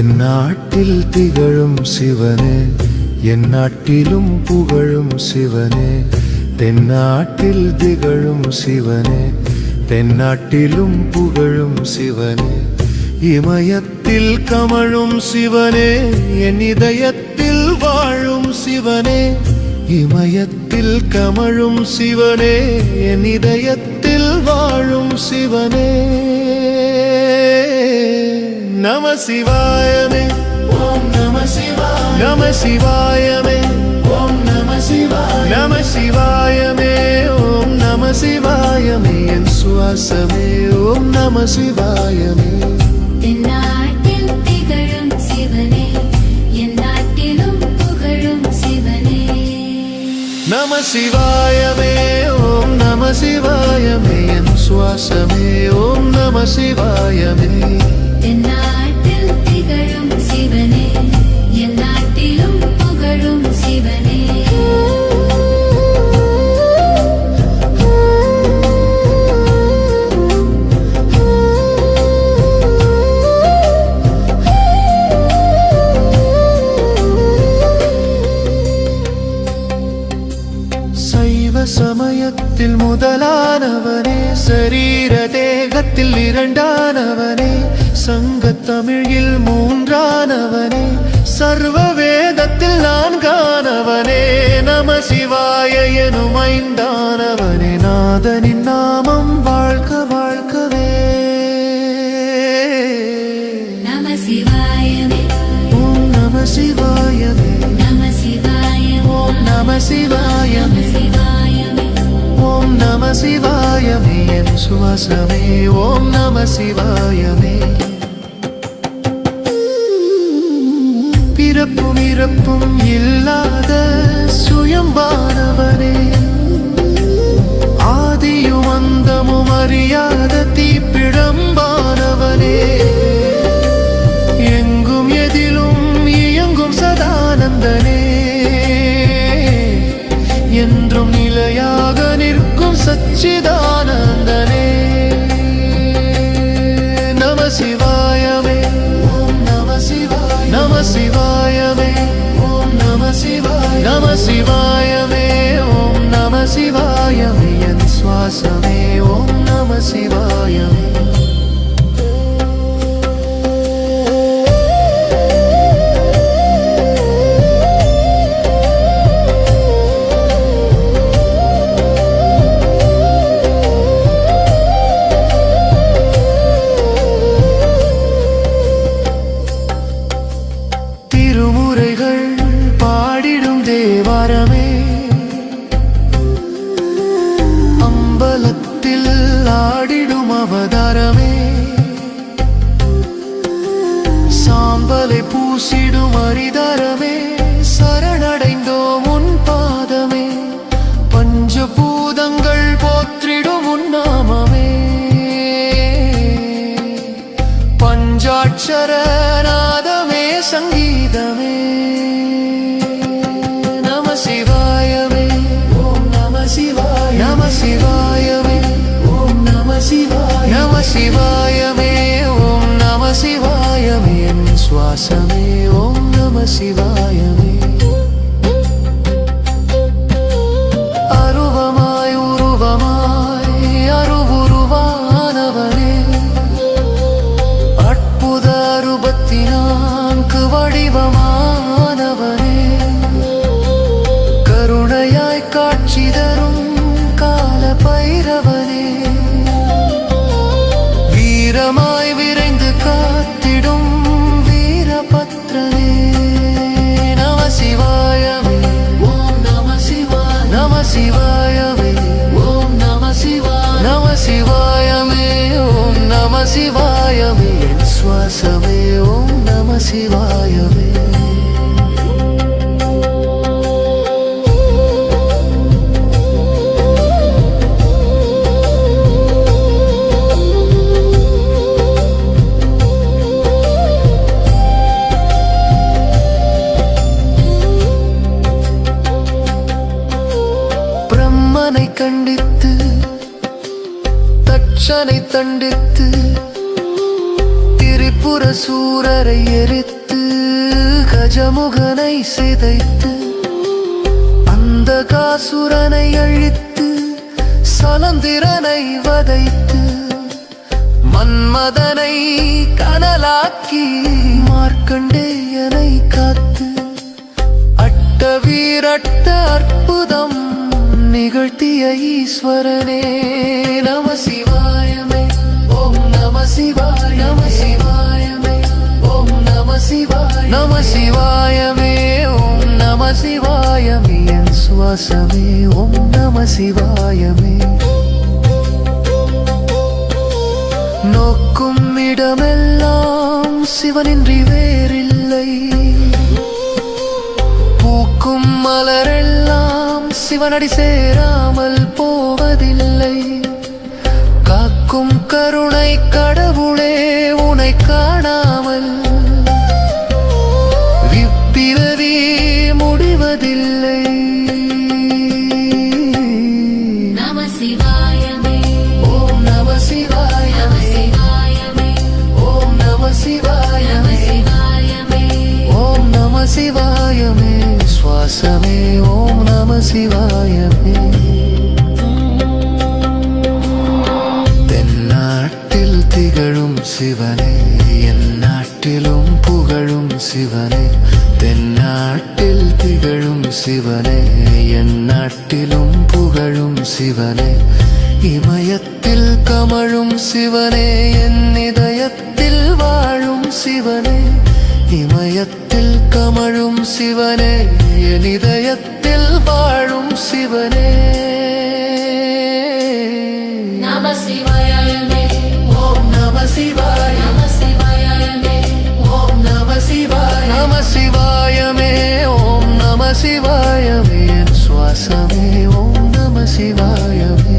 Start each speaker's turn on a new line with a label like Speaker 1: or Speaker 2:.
Speaker 1: தென்னாட்டில் திகழும் சிவனே என் நாட்டிலும் புகழும் சிவனே. தென்னாட்டில் திகழும் சிவனே தென்னாட்டிலும் புகழும் சிவனே. இமயத்தில் கமழும் சிவனே என் இதயத்தில் வாழும் சிவனே. இமயத்தில் கமழும் சிவனே என் இதயத்தில் வாழும் சிவனே. நம சிவாயமே ஓம் நம சிவாய நம சிவாயமே ஓம் நம சிவாய நம சிவாயமே ஓம் நம சிவாயமே என் சுவாசமே ஓம் நம சிவாயமே நம சிவாயமே ஓம் நம சிவாயமே என் சுவாசமே. ஓம் நம சிவாயமே சங்கத்தில் இரண்டானவனே சங்க தமிழில் மூன்றானவனே சர்வ வேதத்தில் நான்கானவனே நம சிவாய எனும் ஐந்தானவனே நாதனின் நாமம் வாழ்க என் ஓம் நம சிவாயமே. பிறப்பும் இறப்பும் இல்லாத சுயம்பானவனே. ஆதியும் அந்தமும் அறியாத தீப்பிழம்பானவனே எங்கும் எதிலும் இயங்கும் சதானந்தனே. என் என் நாடிடும் அவதாரமே. சாம்பலை பூசிடும் அரிதாரமே. சரணடைந்தோம் உன் பாதமே. சிவாய நம சிவாயமே ஓம் நம கண்டித்து தட்சனை தண்டித்து திரிபுர சூரரை எரித்து கஜமுகனை சிதைத்து அந்த காசுரனை அழித்து சலந்திரனை வதைத்து மன்மதனை கனலாக்கி மார்க்கண்டேயனை காத்து அட்ட வீரட்ட அற்புதம் நிகழ்த்திய ஈஸ்வரனே நம சிவாயமே. ஓம் நம சிவாய நம சிவாயமே. ஓம் நம சிவாய நம சிவாயமே. ஓம் நம சிவாயமே. என் சுவாசமே ஓம் நம சிவாயமே. நோக்கும் இடமெல்லாம் சிவனின்றி வேறில்லை. பூக்கும் மலரெல்லாம் சிவனடி சேராமல் போவதில்லை. காக்கும் கருணை கடவுளே உனை காணாமல் ஓம்
Speaker 2: சிவாயமே.
Speaker 1: தென்னாட்டில் திகழும் சிவனே என் நாட்டிலும் புகழும் சிவனே. தென்னாட்டில் திகழும் சிவனே என் நாட்டிலும் புகழும் சிவனே. இமயத்தில் கமழும் சிவனே என் இதயத்தில் வாழும் சிவனே. இமயத்தில் கமழும் சிவனே என் இதயத்தில் வாழும் சிவனே.
Speaker 2: நம சிவாயமே
Speaker 1: ஓம் நம சிவாய
Speaker 2: நம சிவாயமே
Speaker 1: ஓம் நம சிவாய நம சிவாயமே ஓம் நம சிவாயமே சுவாசமே. ஓம் நம சிவாயமே